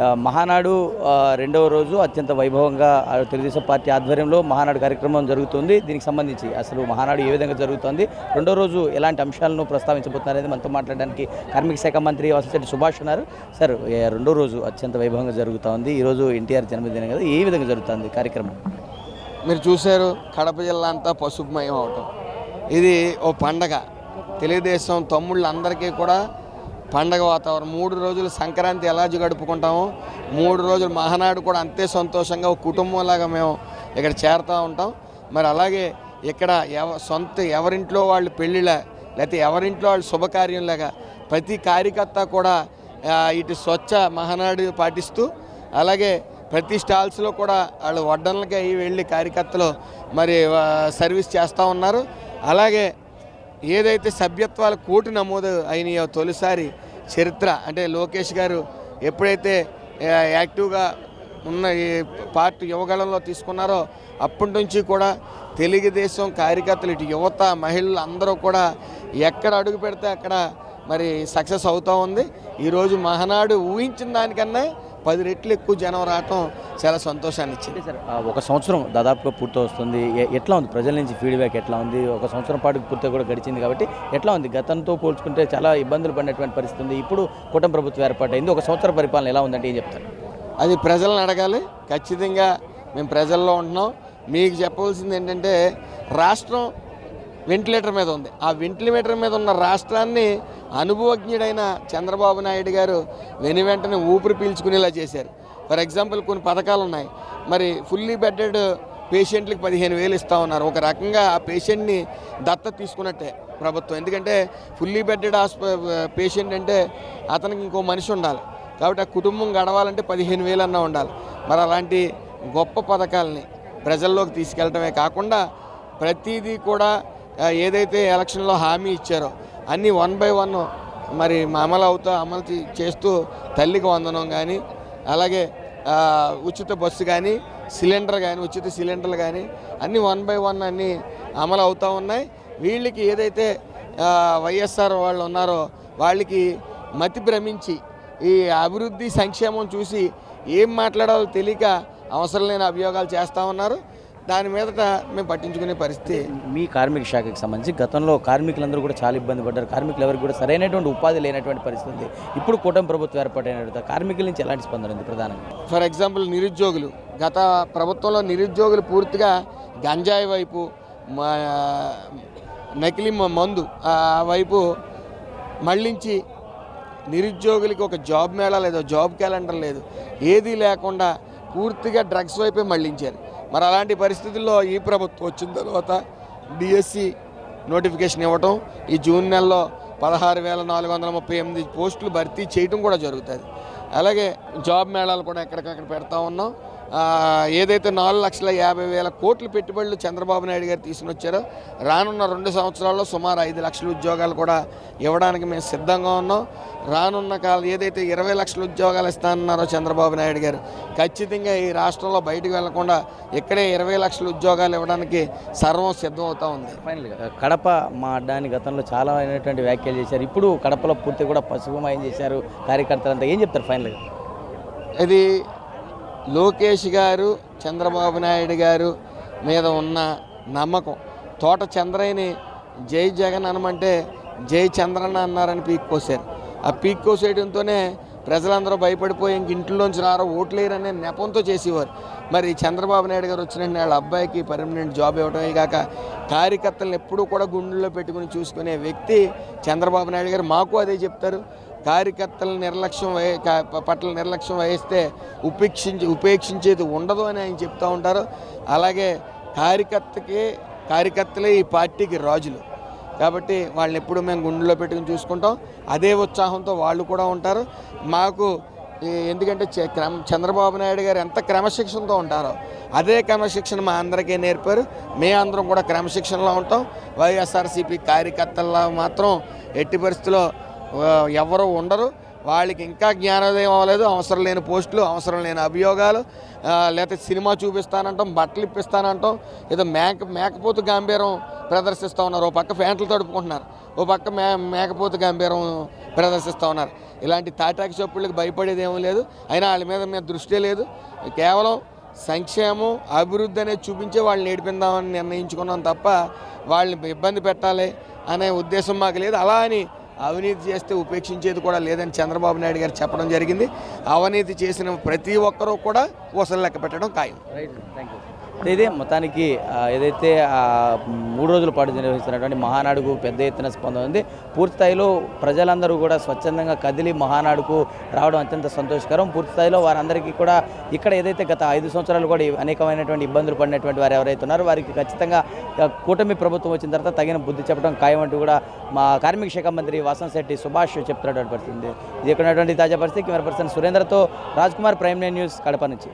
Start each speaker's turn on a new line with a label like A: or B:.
A: మహానాడు రెండవ రోజు అత్యంత వైభవంగా తెలుగుదేశం పార్టీ ఆధ్వర్యంలో మహానాడు కార్యక్రమం జరుగుతుంది. దీనికి సంబంధించి అసలు మహానాడు ఏ విధంగా జరుగుతుంది రెండో రోజు ఎలాంటి అంశాలను ప్రస్తావించబోతున్నారనేది మనతో మాట్లాడడానికి కార్మిక శాఖ మంత్రి వసతి సుభాష్ ఉన్నారు. సార్ రెండో రోజు అత్యంత వైభవంగా జరుగుతుంది. ఈరోజు ఎన్టీఆర్ జన్మదినం కదా ఏ విధంగా జరుగుతుంది కార్యక్రమం?
B: మీరు చూశారు కడప జిల్లా అంతా పసుపుమయం అవటం. ఇది ఓ పండగ. తెలుగుదేశం తమ్ముళ్ళందరికీ కూడా పండగ వాతావరణం. మూడు రోజులు సంక్రాంతి ఎలా గడుపుకుంటాము మూడు రోజులు మహానాడు కూడా అంతే సంతోషంగా ఒక కుటుంబంలాగా మేము ఇక్కడ చేరుతూ ఉంటాం. మరి అలాగే ఇక్కడ ఎవ సొంత ఎవరింట్లో వాళ్ళు పెళ్ళిళ్ళ లేకపోతే ఎవరింట్లో వాళ్ళు శుభకార్యంలాగా ప్రతి కార్యకర్త కూడా ఇటు స్వచ్ఛ మహానాడు పాటిస్తూ అలాగే ప్రతి స్టాల్స్లో కూడా వాళ్ళు వడ్డన్లకి వెళ్ళి కార్యకర్తలు మరి సర్వీస్ చేస్తూ ఉన్నారు. అలాగే ఏదైతే సభ్యత్వాల కోటి నమోదు అయినాయో తొలిసారి చరిత్ర అంటే లోకేష్ గారు ఎప్పుడైతే యాక్టివ్గా ఉన్న ఈ పార్టీ యువగళంలో తీసుకున్నారో అప్పటి నుంచి కూడా తెలుగుదేశం కార్యకర్తలు ఇటు యువత మహిళలు అందరూ కూడా ఎక్కడ అడుగు పెడితే అక్కడ మరి సక్సెస్ అవుతూ ఉంది. ఈరోజు మహనాడు ఊహించిన దానికన్నా పది రెట్లు ఎక్కువ జనం రావటం చాలా సంతోషాన్ని ఇచ్చింది.
A: సార్ ఒక సంవత్సరం దాదాపుగా పూర్తి వస్తుంది. ఎట్లా ఉంది? ప్రజల నుంచి ఫీడ్బ్యాక్ ఎట్లా ఉంది? ఒక సంవత్సరం పాటు పూర్తిగా కూడా గడిచింది కాబట్టి ఎట్లా ఉంది? గతంతో పోల్చుకుంటే చాలా ఇబ్బందులు పడినటువంటి పరిస్థితి ఉంది. ఇప్పుడు కూటమి ప్రభుత్వం ఏర్పాటైంది. ఒక సంవత్సర పరిపాలన ఎలా ఉందంటే ఏం చెప్తారు?
B: అది ప్రజలను అడగాలి. ఖచ్చితంగా మేము ప్రజల్లో ఉంటున్నాం. మీకు చెప్పవలసింది ఏంటంటే రాష్ట్రం వెంటిలేటర్ మీద ఉంది. ఆ వెంటిలేటర్ మీద ఉన్న రాష్ట్రాన్ని అనుభవజ్ఞుడైన చంద్రబాబు నాయుడు గారు వెను వెంటనే ఊపిరి పీల్చుకునేలా చేశారు. ఫర్ ఎగ్జాంపుల్ కొన్ని పథకాలు ఉన్నాయి. మరి ఫుల్లీ బెడ్డెడ్ పేషెంట్లకు పదిహేను వేలు ఇస్తా ఉన్నారు. ఒక రకంగా ఆ పేషెంట్ని దత్త తీసుకున్నట్టే ప్రభుత్వం. ఎందుకంటే ఫుల్లీ బెడ్డెడ్ హాస్ప పేషెంట్ అంటే అతనికి ఇంకో మనిషి ఉండాలి. కాబట్టి ఆ కుటుంబం గడవాలంటే పదిహేను వేలు అన్నా ఉండాలి. మరి అలాంటి గొప్ప పథకాలని ప్రజల్లోకి తీసుకెళ్ళటమే కాకుండా ప్రతిదీ కూడా ఏదైతే ఎలక్షన్లో హామీ ఇచ్చారో అన్నీ వన్ బై వన్ మరి అమలు అవుతూ అమలు చేస్తూ తల్లికి వందనం కానీ అలాగే ఉచిత బస్సు కానీ సిలిండర్ కానీ ఉచిత సిలిండర్లు కానీ అన్నీ వన్ బై వన్ అన్నీ అమలు అవుతూ ఉన్నాయి. వీళ్ళకి ఏదైతే వైఎస్ఆర్ వాళ్ళు ఉన్నారో వాళ్ళకి మతి భ్రమించి ఈ అభివృద్ధి సంక్షేమం చూసి ఏం మాట్లాడాలో తెలియక అవసరం లేని అభియోగాలు చేస్తూ ఉన్నారు. దాని మీదట మేము పట్టించుకునే పరిస్థితి.
A: మీ కార్మిక శాఖకి సంబంధించి గతంలో కార్మికులందరూ కూడా చాలా ఇబ్బంది పడ్డారు. కార్మికులు ఎవరికి కూడా సరైనటువంటి ఉపాధి లేనటువంటి పరిస్థితి ఉంది. ఇప్పుడు కూటమి ప్రభుత్వం ఏర్పాటైన కార్మికుల నుంచి ఎలాంటి స్పందన ఉంది ప్రధానంగా?
B: ఫర్ ఎగ్జాంపుల్ నిరుద్యోగులు గత ప్రభుత్వంలో నిరుద్యోగులు పూర్తిగా గంజాయి వైపు మా నకిలీ మందు ఆ వైపు మళ్ళించి నిరుద్యోగులకి ఒక జాబ్ మేళా లేదు జాబ్ క్యాలెండర్ లేదు. ఏదీ లేకుండా పూర్తిగా డ్రగ్స్ వైపే మళ్ళించారు మరి అలాంటి పరిస్థితుల్లో ఈ ప్రభుత్వం వచ్చిన తర్వాత డిఎస్సి నోటిఫికేషన్ ఇవ్వటం ఈ జూన్ నెలలో పదహారు వేల నాలుగు వందల ముప్పై ఎనిమిది పోస్టులు భర్తీ చేయటం కూడా జరుగుతుంది. అలాగే జాబ్ మేళాలు కూడా ఎక్కడికక్కడ పెడతా ఉన్నాం. ఏదైతే నాలుగు లక్షల యాభై వేల కోట్ల పెట్టుబడులు చంద్రబాబు నాయుడు గారు తీసుకుని వచ్చారో రానున్న రెండు సంవత్సరాల్లో సుమారు ఐదు లక్షల ఉద్యోగాలు కూడా ఇవ్వడానికి మేము సిద్ధంగా ఉన్నాం. రానున్న కాలం ఏదైతే ఇరవై లక్షల ఉద్యోగాలు ఇస్తానన్నారో చంద్రబాబు నాయుడు గారు ఖచ్చితంగా ఈ రాష్ట్రంలో బయటకు వెళ్ళకుండా ఇక్కడే ఇరవై లక్షల ఉద్యోగాలు ఇవ్వడానికి సర్వం సిద్ధం అవుతా ఉంది
A: ఫైనల్గా కడప మా అడ్డాని గతంలో చాలా అయినటువంటి వ్యాఖ్యలు చేశారు. ఇప్పుడు కడపలో పూర్తి కూడా పసుపుమయం చేశారు కార్యకర్తలంతా. ఏం చెప్తారు ఫైనల్గా
B: ఇది లోకేష్ గారు చంద్రబాబు నాయుడు గారు మీద ఉన్న నమ్మకం. తోట చంద్రయ్యని జై జగన్ అనమంటే జై చంద్రన్న అన్నారని పీక్కోసారు ఆ పీక్కోసేయడంతోనే ప్రజలందరూ భయపడిపోయి ఇంక ఇంట్లోంచి రారో ఓట్లేరనే నెపంతో చేసేవారు. మరి చంద్రబాబు నాయుడు గారు వచ్చిన వాళ్ళ అబ్బాయికి పర్మనెంట్ జాబ్ ఇవ్వడమే కాక కార్యకర్తలను ఎప్పుడూ కూడా గుండెల్లో పెట్టుకుని చూసుకునే వ్యక్తి చంద్రబాబు నాయుడు గారు. మాకు అదే చెప్తారు. కార్యకర్తల నిర్లక్ష్యం పట్ల నిర్లక్ష్యం వహిస్తే ఉపేక్షించి ఉపేక్షించేది ఉండదు అని ఆయన చెప్తూ ఉంటారు. అలాగే కార్యకర్తకి కార్యకర్తలే ఈ పార్టీకి రాజులు. కాబట్టి వాళ్ళని ఎప్పుడు మేము గుండెలో పెట్టుకుని చూసుకుంటాం. అదే ఉత్సాహంతో వాళ్ళు కూడా ఉంటారు. మాకు ఎందుకంటే చ- క్రమ చంద్రబాబు నాయుడు గారు ఎంత క్రమశిక్షణతో ఉంటారో అదే క్రమశిక్షణ మా అందరికీ నేర్పారు. మే అందరం కూడా క్రమశిక్షణలో ఉంటాం. వైఎస్ఆర్సీపీ కార్యకర్తల్లో మాత్రం ఎట్టి పరిస్థితుల్లో ఎవరు ఉండరు. వాళ్ళకి ఇంకా జ్ఞానోదయం అవ్వలేదు. అవసరం లేని పోస్టులు అవసరం లేని అభియోగాలు. లేకపోతే సినిమా చూపిస్తానంటాం బట్టలు ఇప్పిస్తానంటాం. ఏదో మేక మేకపోతు గాంభీరం ప్రదర్శిస్తూ ఉన్నారు. ఓ పక్క ఫ్యాంట్లు తడుపుకుంటున్నారు. ఓ పక్క మే మేకపోతు గాంభీరం ప్రదర్శిస్తూ ఉన్నారు. ఇలాంటి తాటాకి చప్పుళ్ళకి భయపడేది ఏమీ లేదు. అయినా వాళ్ళ మీద మీద దృష్టి లేదు. కేవలం సంక్షేమం అభివృద్ధి అనేది చూపించే వాళ్ళని నేర్పిందామని నిర్ణయించుకున్నాం తప్ప వాళ్ళని ఇబ్బంది పెట్టాలి అనే ఉద్దేశం మాకు లేదు. అలా అని అవినీతి చేస్తే ఉపేక్షించేది కూడా లేదని చంద్రబాబు నాయుడు గారు చెప్పడం జరిగింది. అవినీతి చేసిన ప్రతి ఒక్కరూ కూడా ఊసలు లెక్క పెట్టడం ఖాయం.
A: రైట్ థ్యాంక్ యూ ఇదే మొత్తానికి ఏదైతే మూడు రోజుల పాటు నిర్వహిస్తున్నటువంటి మహానాడుకు పెద్ద ఎత్తున స్పందన ఉంది. పూర్తి స్థాయిలో ప్రజలందరూ కూడా స్వచ్ఛందంగా కదిలి మహానాడుకు రావడం అత్యంత సంతోషకరం. పూర్తి స్థాయిలో వారందరికీ కూడా ఇక్కడ ఏదైతే గత ఐదు సంవత్సరాలు కూడా అనేకమైనటువంటి ఇబ్బందులు పడినటువంటి వారు ఎవరైతే ఉన్నారో వారికి ఖచ్చితంగా కూటమి ప్రభుత్వం వచ్చిన తర్వాత తగిన బుద్ధి చెప్పడం ఖాయమంటూ కూడా మా కార్మిక శాఖ మంత్రి వాసంశెట్టి సుభాష్ చెప్తున్నటువంటి పరిస్థితి ఇది ఇక్కడ తాజా పరిస్థితి? కెమెరా పర్సన్ సురేంద్రతో రాజ్ కుమార్ ప్రైమ్ న్యూస్ కడప నుంచి.